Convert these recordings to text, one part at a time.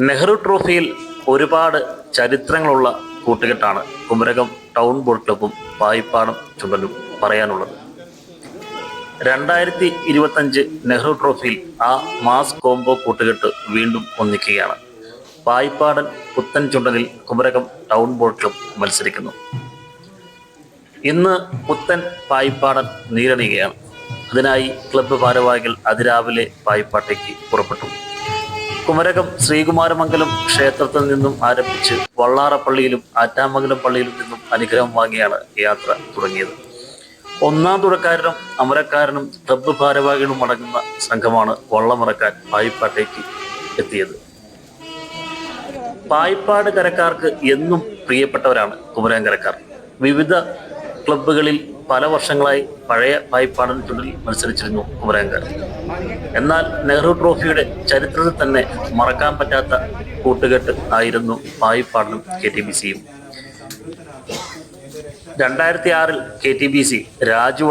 നെഹ്റു ട്രോഫിയിൽ ഒരുപാട് ചരിത്രങ്ങളുള്ള കൂട്ടുകെട്ടാണ് കുമരകം ടൗൺ ബോൾ ക്ലബും പായിപ്പാടും ചുമലും പറയാനുള്ളത്. രണ്ടായിരത്തി ഇരുപത്തഞ്ച് നെഹ്റു ട്രോഫിയിൽ ആ മാസ് കോംബോ കൂട്ടുകെട്ട് വീണ്ടും ഒന്നിക്കുകയാണ്. പായിപ്പാടൻ പുത്തൻ ചുണ്ടനിൽ കുമരകം ടൗൺ ബോൾ ക്ലബ് മത്സരിക്കുന്നു. ഇന്ന് പുത്തൻ പായിപ്പാടൻ നീരണിയുകയാണ്. അതിനായി ക്ലബ്ബ് ഭാരവാഹികൾ അതിരാവിലെ പായിപ്പാട്ടേക്ക് പുറപ്പെട്ടു. കുമരകം ശ്രീകുമാരമംഗലം ക്ഷേത്രത്തിൽ നിന്നും ആരംഭിച്ച് വള്ളാറപ്പള്ളിയിലും ആറ്റാമംഗലം പള്ളിയിലും നിന്നും അനുഗ്രഹം വാങ്ങിയാണ് യാത്ര തുടങ്ങിയത്. ഒന്നാം തുടക്കാരനും അമരക്കാരനും ക്ലബ്ബ് ഭാരവാഹികളും അടങ്ങുന്ന സംഘമാണ് വള്ളമിറക്കാൻ പായിപ്പാട്ടേക്ക് എത്തിയത്. പായിപ്പാട് കരക്കാർക്ക് എന്നും പ്രിയപ്പെട്ടവരാണ് കുമരകം കരക്കാർ വിവിധ ക്ലബ്ബുകളിൽ പല വർഷങ്ങളായി പഴയ പായിപ്പാടൻ ചുണ്ടിൽ മത്സരിച്ചിരുന്നു കുമരകംകാർ എന്നാൽ നെഹ്റു ട്രോഫിയുടെ ചരിത്രത്തിൽ തന്നെ മറക്കാൻ പറ്റാത്ത കൂട്ടുകെട്ട് ആയിരുന്നു പായിപ്പാടനും കെ ടി ബി സിയും. രണ്ടായിരത്തി ആറിൽ K T B C Raju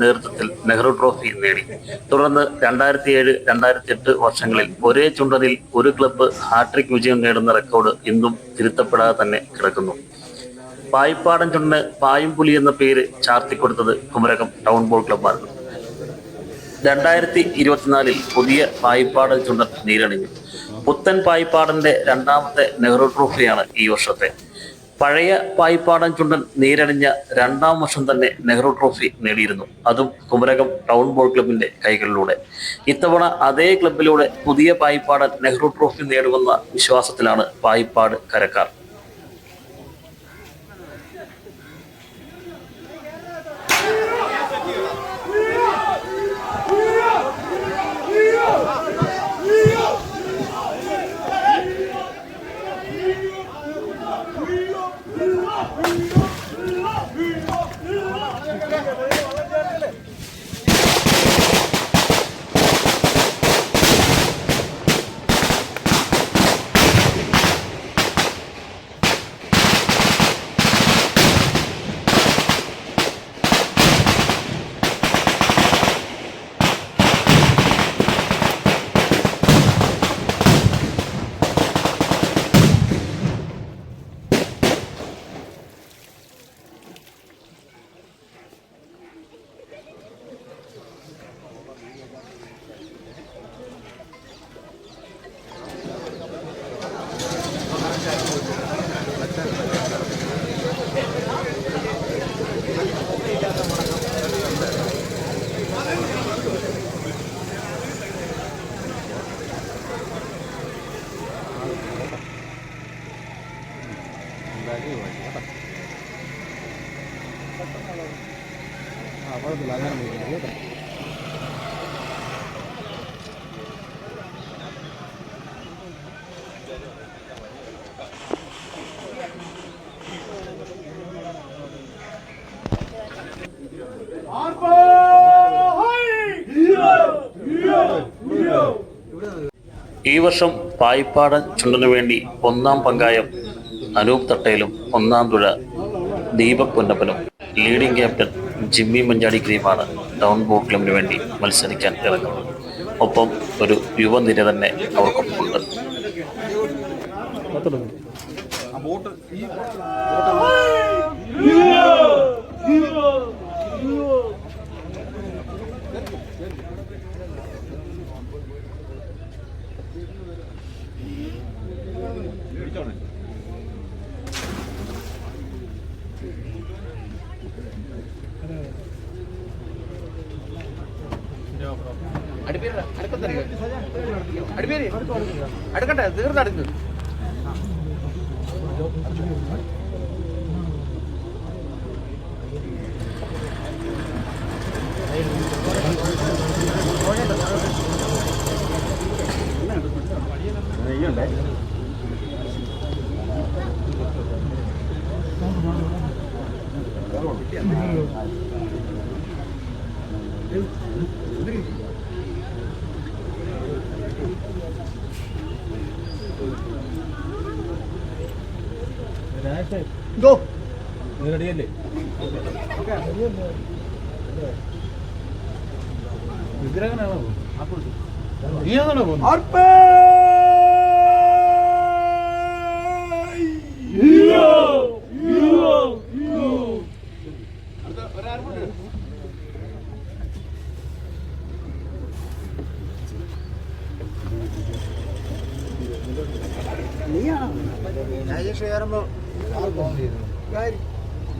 നേതൃത്വത്തിൽ നെഹ്റു ട്രോഫി നേടി. തുടർന്ന് രണ്ടായിരത്തി ഏഴ് രണ്ടായിരത്തി എട്ട് വർഷങ്ങളിൽ ഒരേ ചുണ്ടനിൽ ഒരു ക്ലബ്ബ് ഹാട്രിക് വിജയം നേടുന്ന റെക്കോർഡ് ഇന്നും തിരുത്തപ്പെടാതെ തന്നെ കിടക്കുന്നു. പായിപ്പാടൻ ചുണ്ടന് പായുംപുലി എന്ന പേര് ചാർത്തിക്കൊടുത്തത് കുമരകം ടൗൺ ബോൾ ക്ലബ്ബാണ് രണ്ടായിരത്തി ഇരുപത്തിനാലിൽ പുതിയ പായിപ്പാട് ചുണ്ടൻ നീരണിഞ്ഞു. പുത്തൻ പായിപ്പാടന്റെ രണ്ടാമത്തെ നെഹ്റു ട്രോഫിയാണ് ഈ വർഷത്തെ. പഴയ പായിപ്പാടൻ ചുണ്ടൻ നീരണിഞ്ഞ രണ്ടാം വർഷം തന്നെ നെഹ്റു ട്രോഫി നേടിയിരുന്നു. അതും കുമരകം ടൗൺ ബോൾ ക്ലബിന്റെ കൈകളിലൂടെ. ഇത്തവണ അതേ ക്ലബിലൂടെ പുതിയ പായിപ്പാടൻ നെഹ്റു ട്രോഫി നേടുമെന്ന വിശ്വാസത്തിലാണ് പായിപ്പാട് കരക്കാർ. ഈ വർഷം പായിപ്പാടൻ ചുണ്ടനു വേണ്ടി ഒന്നാം പങ്കായം അനൂപ് തട്ടയിലും ഒന്നാം തുഴ ദീപക് പൊന്നപ്പനും ലീഡിംഗ് ക്യാപ്റ്റൻ ജിമ്മി മഞ്ചാടി ക്രീമാണ് ടൗൺ ബോട്ട് ക്ലബിന് വേണ്ടി മത്സരിക്കാൻ ഇറങ്ങുന്നത്. ഒപ്പം ഒരു യുവനിര തന്നെ അവർക്കൊപ്പമുണ്ട്. അടുപ്പേര് അടുപ്പത്തറിയോ അടുപ്പേര്. അടുക്കട്ടെ തീർന്ന് അടുക്ക്. ഗോ റെഡിയല്ലേ വിഗ്രഹനാണോ? നീയാണോ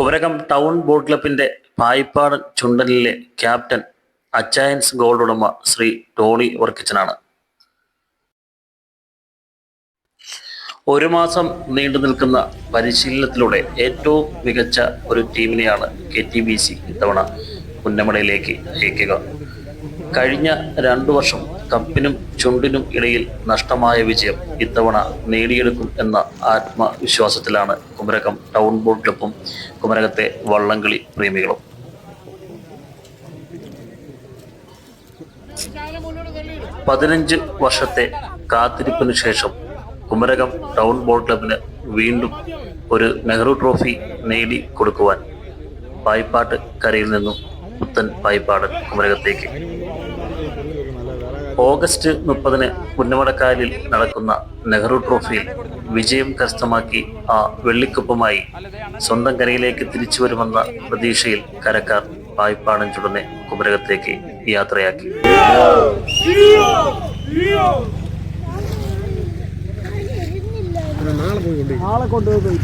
കുമരകം ടൗൺ ബോട്ട് ക്ലബിന്റെ പായിപ്പാട് ചുണ്ടലിലെ ക്യാപ്റ്റൻ അച്ചായൻസ് ഗോൾഡ് ഉടമ ശ്രീ ടോണി വർക്കിച്ചനാണ്. ഒരു മാസം നീണ്ടു നിൽക്കുന്ന പരിശീലനത്തിലൂടെ ഏറ്റവും മികച്ച ഒരു ടീമിനെയാണ് കെ ടി ബി സി ഇത്തവണ പുന്നമടയിലേക്ക് അയക്കുക കഴിഞ്ഞ രണ്ടു വർഷം കപ്പിനും ചുണ്ടിനും ഇടയിൽ നഷ്ടമായ വിജയം ഇത്തവണ നേടിയെടുക്കും എന്ന ആത്മവിശ്വാസത്തിലാണ് കുമരകം ടൗൺ ബോർഡ് ക്ലബും കുമരകത്തെ വള്ളംകളി പ്രേമികളും. പതിനഞ്ച് വർഷത്തെ കാത്തിരിപ്പിന് ശേഷം കുമരകം ടൗൺ ബോട്ട് ക്ലബിന് വീണ്ടും ഒരു നെഹ്റു ട്രോഫി നേടി കൊടുക്കുവാൻ പായിപ്പാട്ട് കരയിൽ നിന്നും പുത്തൻ പായിപ്പാടൻ കുമരകത്തേക്ക്. ഓഗസ്റ്റ് മുപ്പതിന് പുന്നമടക്കായലിൽ നടക്കുന്ന നെഹ്റു ട്രോഫിയിൽ വിജയം കരസ്ഥമാക്കി ആ വെള്ളിക്കുപ്പമായി സ്വന്തം കരയിലേക്ക് തിരിച്ചു വരുമെന്ന പ്രതീക്ഷയിൽ കരക്കാർ വായ്പാടം ചുടനെ കുമരകത്തേക്ക് യാത്രയാക്കി. നാളെ കൊണ്ടുപോയി.